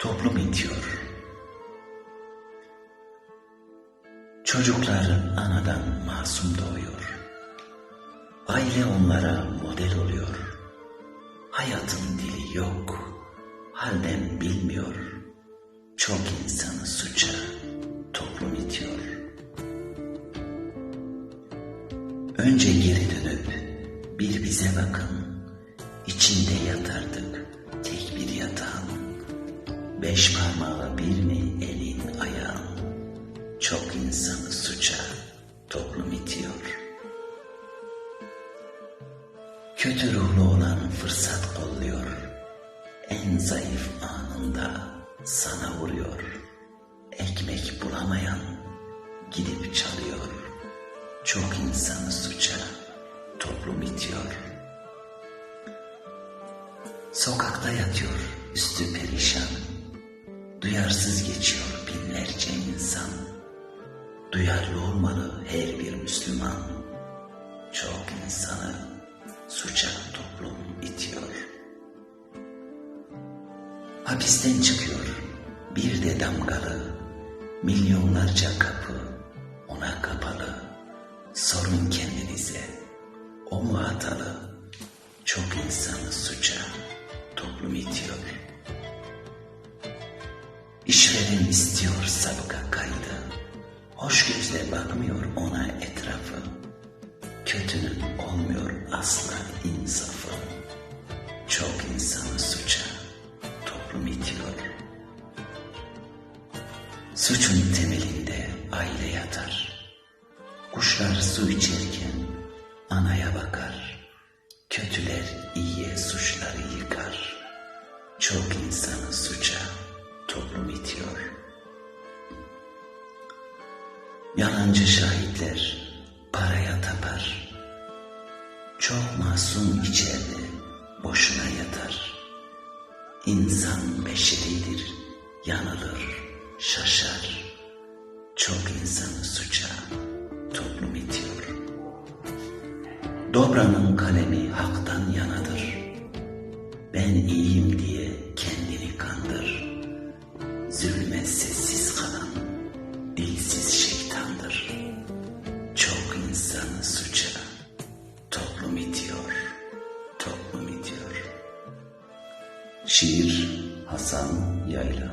toplum itiyor. Çocuklar anadan masum doğuyor. Aile onlara model oluyor. Hayatın dili yok, halden bilmiyor. Çok insanı suça toplum itiyor. Önce geri dönüp bir bize bakın. Beş parmağı bir mi elin ayağın. Çok insanı suça toplum itiyor. Kötü ruhlu olan fırsat kolluyor. En zayıf anında sana vuruyor. Ekmek bulamayan gidip çalıyor. Çok insanı suça toplum itiyor. Sokakta yatıyor üstü perişan. Duyarsız geçiyor binlerce insan. Duyarlı olmalı her bir Müslüman. Çok insanı suça toplum itiyor. Hapisten çıkıyor bir de damgalı. Milyonlarca kapı ona kapalı. Sorun kendinize o mu hatalı? Çok insanı suça toplum itiyor. İşveren istiyor sabıka kaydı. Hoş gözle bakmıyor ona etrafı. Kötünün olmuyor asla insafı. Çok insanı suça toplum itiyor. Suçun temelinde aile yatar. Kuşlar su içerken anaya bakar. Kötüler iyiye suçları yıkar. Çok Yalancı şahitler paraya tapar. Çok masum içeride boşuna yatar. İnsan beşeridir, yanılır, şaşar. Çok insanı suça toplum itiyor. Dobranın kalemi haktan yanadır. Ben iyiyim diye kendini kandır. Şiir Hasan Yayla